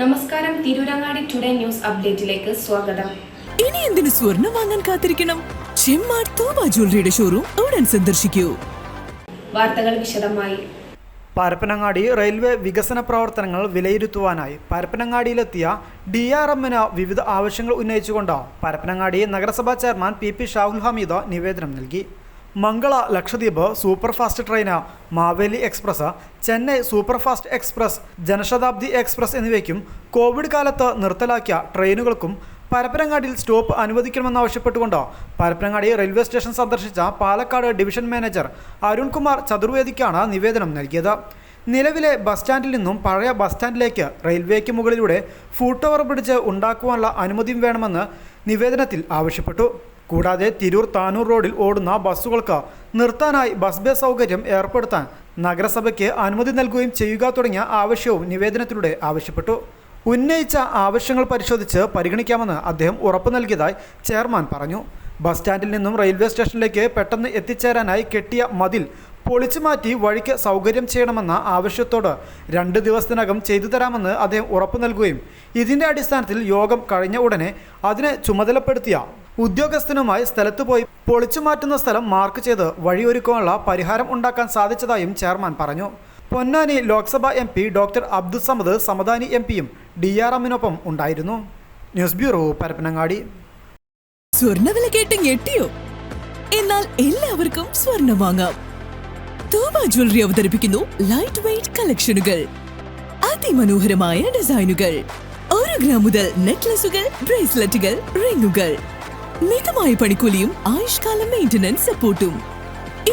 നമസ്കാരം Tirurangadi today news അപ്ഡേറ്റിലേക്ക് സ്വാഗതം. ഇനി എന്തിനു സ്വർണം വാങ്ങാൻ കാത്തിരിക്കണം? ചെമ്മാട് തോമ ജ്വല്ലറിയുടെ ഷോറൂം ഉടൻ സന്ദർശിക്കൂ. വാർത്തകൾ വിശദമായി. പരപ്പനങ്ങാടി റെയിൽവേ വികസന പ്രവർത്തനങ്ങൾ വിലയിരുത്തുവാനായി പരപ്പനങ്ങാടിയിലെത്തിയ ഡി ആർ എമ്മിന് വിവിധ ആവശ്യങ്ങൾ ഉന്നയിച്ചുകൊണ്ട് പരപ്പനങ്ങാടി നഗരസഭാ chairman P P Shahul Hameed നിവേദനം നൽകി. Mangala Lakshadweep superfast train Maveli express Chennai superfast express Janshatabdi express എന്നിവയ്ക്കും കോവിഡ് കാലത്ത് നിർത്തലാക്കിയ ട്രെയിനുകൾക്കും പരപ്പനങ്ങാടിയിൽ സ്റ്റോപ്പ് അനുവദിക്കണമെന്നാവശ്യപ്പെട്ടുകൊണ്ട് പരപ്പനങ്ങാടി റെയിൽവേ സ്റ്റേഷൻ സന്ദർശിച്ച പാലക്കാട് ഡിവിഷൻ മാനേജർ അരുൺകുമാർ ചതുർവേദിക്കാണ് നിവേദനം നൽകിയത്. നിലവിലെ ബസ് സ്റ്റാൻഡിൽ നിന്നും പഴയ ബസ് സ്റ്റാൻഡിലേക്ക് റെയിൽവേക്ക് മുകളിലൂടെ ഫുട് ഓവർ ബ്രിഡ്ജ് ഉണ്ടാക്കുവാനുള്ള അനുമതിയും വേണമെന്ന് നിവേദനത്തിൽ ആവശ്യപ്പെട്ടു. കൂടാതെ തിരൂർ താനൂർ റോഡിൽ ഓടുന്ന ബസ്സുകൾക്ക് നിർത്താനായി ബസ് ബേ സൗകര്യം ഏർപ്പെടുത്താൻ നഗരസഭയ്ക്ക് അനുമതി നൽകുകയും ചെയ്യുക തുടങ്ങിയ ആവശ്യവും നിവേദനത്തിലൂടെ ആവശ്യപ്പെട്ടു. ഉന്നയിച്ച ആവശ്യങ്ങൾ പരിശോധിച്ച് പരിഗണിക്കാമെന്ന് അദ്ദേഹം ഉറപ്പു നൽകിയതായി ചെയർമാൻ പറഞ്ഞു. ബസ് സ്റ്റാൻഡിൽ നിന്നും റെയിൽവേ സ്റ്റേഷനിലേക്ക് പെട്ടെന്ന് എത്തിച്ചേരാനായി കെട്ടിയ മതിൽ പൊളിച്ചു മാറ്റി വഴിക്ക് സൗകര്യം ചെയ്യണമെന്ന ആവശ്യത്തോട് രണ്ട് ദിവസത്തിനകം ചെയ്തു തരാമെന്ന് അദ്ദേഹം ഉറപ്പു നൽകുകയും ഇതിന്റെ അടിസ്ഥാനത്തിൽ യോഗം കഴിഞ്ഞ ഉടനെ അതിനെ ചുമതലപ്പെടുത്തിയ ഉദ്യോഗസ്ഥനുമായി സ്ഥലത്ത് പോയി പൊളിച്ചു മാറ്റുന്ന സ്ഥലം മാർക്ക് ചെയ്ത് വഴിയൊരുക്കാനുള്ള പരിഹാരം ഉണ്ടാക്കാൻ സാധിച്ചതായും ചെയർമാൻ പറഞ്ഞു. Ponnani Lok Sabha M P doctor Abdussamad Samadani M പിയും ഡി ആർ എമ്മിനൊപ്പം ഉണ്ടായിരുന്നു. News bureau Parappanangadi. സ്വർണവില കേട്ട് ഞെട്ടിയോ? എന്നാൽ എല്ലാവർക്കും സ്വർണം വാങ്ങാം. തൂബ ജ്വല്ലറി അവതരിപ്പിക്കുന്നു ലൈറ്റ് വെയിറ്റ് കളക്ഷനുകൾ അതിമനോഹരമായ ഡിസൈനുകൾ ഒരു ഗ്രാം മുതൽ നെക്ലസുകൾ ബ്രേസ്ലെറ്റുകൾ റിങ്ങുകൾ മിതമായ പണിക്കൂലിയും ആയുഷ്കാല മെയിന്റനൻസ് സപ്പോർട്ടും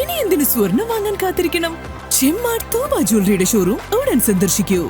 ഇനി എന്തിനു സ്വർണം വാങ്ങാൻ കാത്തിരിക്കണം? ചെമ്മാർ തോബ ജ്വല്ലറിയുടെ ഷോറൂം ഉടൻ സന്ദർശിക്കൂ.